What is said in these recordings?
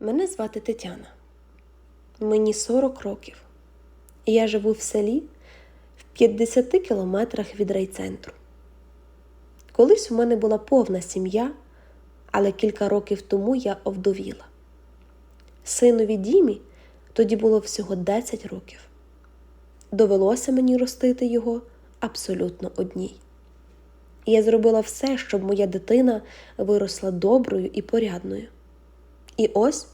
Мене звати Тетяна. Мені 40 років. І я живу в селі в 50 кілометрах від райцентру. Колись у мене була повна сім'я, але кілька років тому я овдовіла. Синові Дімі тоді було всього 10 років. Довелося мені ростити його абсолютно одній. Я зробила все, щоб моя дитина виросла доброю і порядною. І ось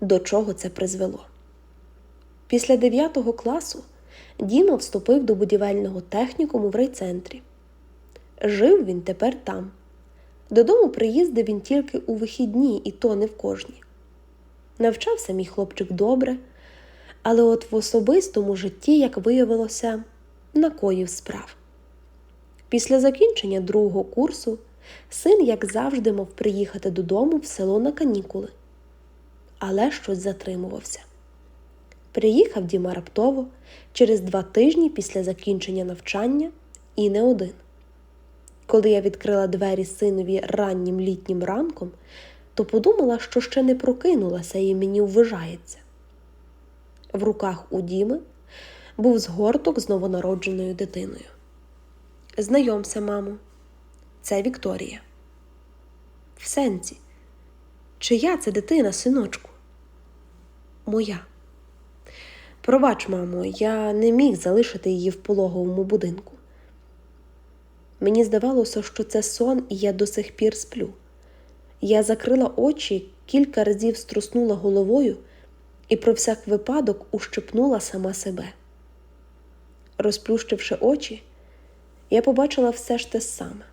до чого це призвело. Після 9 класу Діма вступив до будівельного технікуму в райцентрі. Жив він тепер там. Додому приїздив він тільки у вихідні, і то не в кожні. Навчався мій хлопчик добре, але от в особистому житті, як виявилося, накоїв справ. Після закінчення другого курсу син, як завжди, мав приїхати додому в село на канікули але щось затримувався. Приїхав Діма раптово через два тижні після закінчення навчання і не один. Коли я відкрила двері синові раннім літнім ранком, то подумала, що ще не прокинулася і мені ввижається. В руках у Діми був згорток з новонародженою дитиною. Знайомся, мамо, це Вікторія. В сенці, чия це дитина, синочку? Моя. Пробач, мамо, я не міг залишити її в пологовому будинку. Мені здавалося, що це сон, і я до сих пір сплю. Я закрила очі, кілька разів струснула головою і про всяк випадок ущипнула сама себе. Розплющивши очі, я побачила все ж те саме.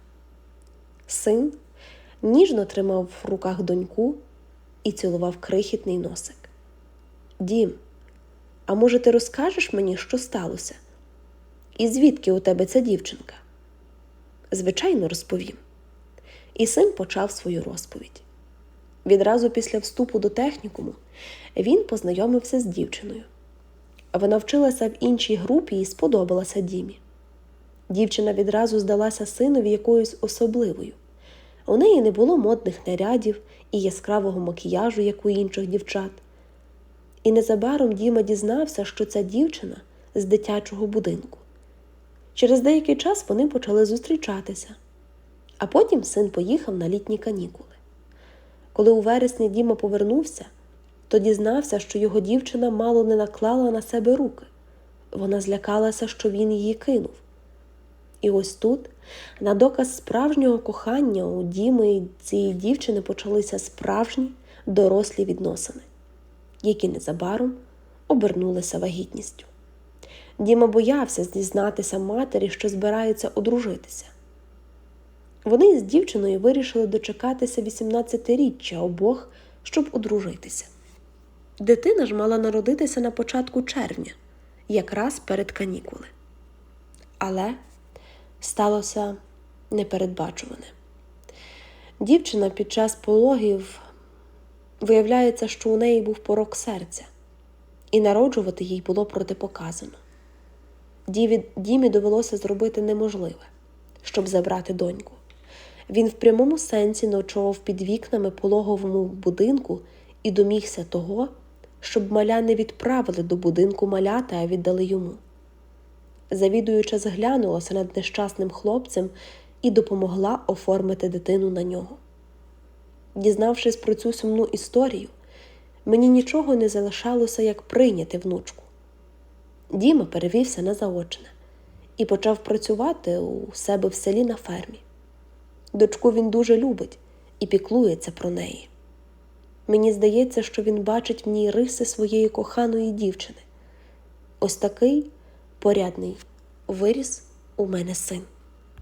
Син ніжно тримав в руках доньку і цілував крихітний носик. Дім, а може, ти розкажеш мені, що сталося? І звідки у тебе ця дівчинка? Звичайно, розповім. І син почав свою розповідь. Відразу після вступу до технікуму він познайомився з дівчиною. Вона вчилася в іншій групі і сподобалася Дімі. Дівчина відразу здалася синові якоюсь особливою. У неї не було модних нарядів і яскравого макіяжу, як у інших дівчат. І незабаром Діма дізнався, що ця дівчина з дитячого будинку. Через деякий час вони почали зустрічатися, а потім син поїхав на літні канікули. Коли у вересні Діма повернувся, то дізнався, що його дівчина мало не наклала на себе руки. Вона злякалася, що він її кинув. І ось тут, на доказ справжнього кохання у Діми і цієї дівчини почалися справжні дорослі відносини, які незабаром обернулися вагітністю. Діма боявся зізнатися матері, що збирається одружитися. Вони з дівчиною вирішили дочекатися 18-річчя обох, щоб одружитися. Дитина ж мала народитися на початку червня, якраз перед канікули. Але сталося непередбачуване. Дівчина під час пологів виявляється, що у неї був порок серця, і народжувати їй було протипоказано. Дімі довелося зробити неможливе, щоб забрати доньку. Він в прямому сенсі ночував під вікнами пологовому будинку і домігся того, щоб маля не відправили до будинку маляти, а віддали йому. Завідуюча зглянулася над нещасним хлопцем і допомогла оформити дитину на нього. Дізнавшись про цю сумну історію, мені нічого не залишалося, як прийняти внучку. Діма перевівся на заочне і почав працювати у себе в селі на фермі. Дочку він дуже любить і піклується про неї. Мені здається, що він бачить в ній риси своєї коханої дівчини. Ось такий порядний виріс у мене син.